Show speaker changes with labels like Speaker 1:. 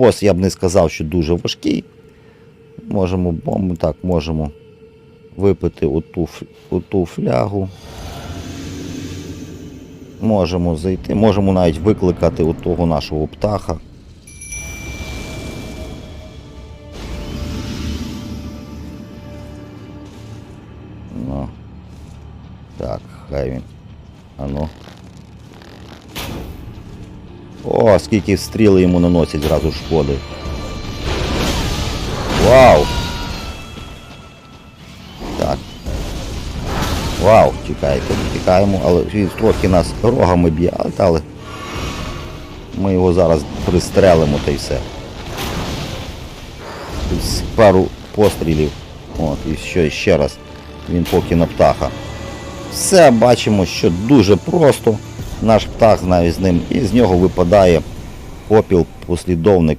Speaker 1: Бос я б не сказав, що дуже важкий. Можемо так, можемо випити оту, оту флягу. Можемо зайти, можемо навіть викликати того нашого птаха. Ну. Так, хай він. Ану. О, скільки стріли йому наносять зразу шкоди. Вау! Так. Вау, чекайте, тікаємо, але він трохи нас рогами б'є, але ми його зараз пристрелимо та й все. З пару пострілів. От, і що ще раз. Він поки на птаха. Все бачимо, що дуже просто. Наш птах навіть з ним, і з нього випадає попіл послідовника